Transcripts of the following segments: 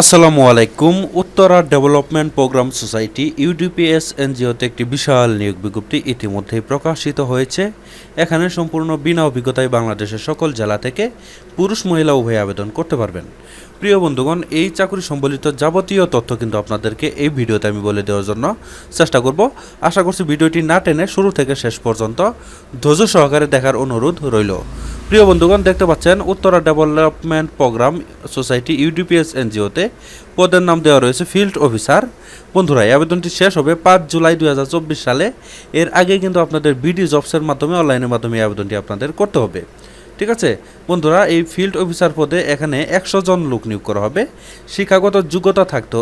আসসালামু আলাইকুম, Uttara development program society UDPS এনজিওতে একটি বিশাল নিয়োগ বিজ্ঞপ্তি ইতিমধ্যেই প্রকাশিত হয়েছে। এখানে সম্পূর্ণ বিনা অভিজ্ঞতায় বাংলাদেশের সকল জেলা থেকে পুরুষ মহিলা উভয় আবেদন করতে পারবেন। প্রিয় বন্ধুগণ, এই চাকরি সম্বলিত যাবতীয় তথ্য কিন্তু আপনাদেরকে এই ভিডিওতে আমি বলে দেওয়ার জন্য চেষ্টা করব। আশা করছি ভিডিওটি না টেনে শুরু থেকে শেষ পর্যন্ত ধৈর্য সহকারে দেখার অনুরোধ রইল। প্রিয় বন্ধুগণ, দেখতে পাচ্ছেন Uttara development program society UDPS এনজিওতে। পদের নাম দেওয়া রয়েছে ফিল্ড অফিসার। বন্ধুরা, এই আবেদনটি শেষ হবে পাঁচ জুলাই দু হাজার চব্বিশ সালে। এর আগে কিন্তু আপনাদের বিডি জবসের মাধ্যমে, অনলাইনের মাধ্যমে এই আবেদনটি আপনাদের করতে হবে। ঠিক আছে? বন্ধুরা, এই ফিল্ড অফিসার পদে এখানে একশো জন লোক নিয়োগ করা হবে। শিক্ষাগত যোগ্যতা থাকতে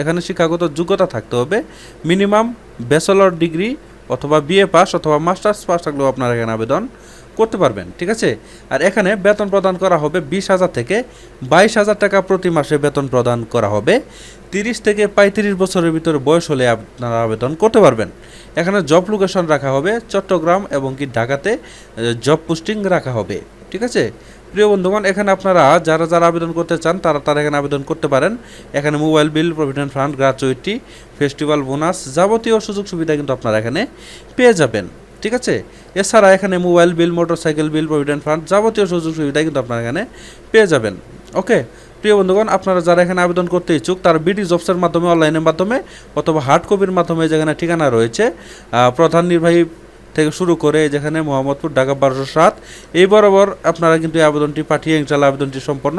এখানে শিক্ষাগত যোগ্যতা থাকতে হবে। মিনিমাম ব্যাচেলর ডিগ্রি অথবা বিএ পাস অথবা মাস্টার্স পাস থাকলেও আপনারা এখানে আবেদন করতে পারবেন, ঠিক আছে? আর এখানে বেতন প্রদান করা হবে বিশ হাজার থেকে বাইশ হাজার টাকা প্রতি মাসে বেতন প্রদান করা হবে। তিরিশ থেকে পঁয়ত্রিশ বছরের ভিতরে বয়স হলে আপনারা আবেদন করতে পারবেন। এখানে জব লোকেশন রাখা হবে চট্টগ্রাম এবং কি ঢাকাতে জব পোস্টিং রাখা হবে, ঠিক আছে? প্রিয় বন্ধুগণ, এখানে আপনারা যারা যারা আবেদন করতে চান, তারা তারা এখানে আবেদন করতে পারেন। এখানে mobile bill, provident fund, gratuity festival bonus যাবতীয় সুযোগ সুবিধা কিন্তু আপনারা এখানে পেয়ে যাবেন। ঠিক আছে? এছাড়া এখানে mobile bill, motorcycle bill, provident fund যাবতীয় সুযোগ সুবিধা কিন্তু আপনারা এখানে পেয়ে যাবেন। ওকে? প্রিয় বন্ধুগণ, আপনারা যারা এখানে আবেদন করতে ইচ্ছুক, তার বিডি জবসের মাধ্যমে অনলাইনের মাধ্যমে অথবা হার্ড কপির মাধ্যমে যেখানে ঠিকানা রয়েছে প্রধান নির্বাহী থেকে শুরু করে যেখানে মোহাম্মদপুর, ঢাকা বারোশো সাত, এই বরাবর আপনারা কিন্তু এই আবেদনটি পাঠিয়ে ইনশাল্লাহ আবেদনটি সম্পন্ন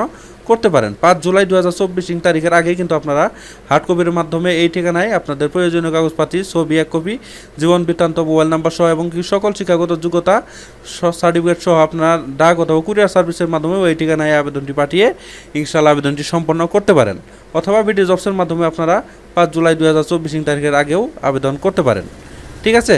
করতে পারেন। পাঁচ জুলাই দু হাজার চব্বিশ তারিখের আগেই কিন্তু আপনারা হার্ড কপির মাধ্যমে এই ঠিকানায় আপনাদের প্রয়োজনীয় কাগজপাতি, ছবি, এক কপি, জীবন বৃত্তান্ত, মোবাইল নাম্বার সহ এবং কি সকল শিক্ষাগত যোগ্যতা সার্টিফিকেট সহ আপনার ডাক অথবা কুরিয়ার সার্ভিসের মাধ্যমে এই ঠিকানায় আবেদনটি পাঠিয়ে ইনশাল্লাহ আবেদনটি সম্পন্ন করতে পারেন অথবা বিডি জবসের মাধ্যমে আপনারা পাঁচ জুলাই দু হাজার চব্বিশ তারিখের আগেও আবেদন করতে পারেন। ঠিক আছে?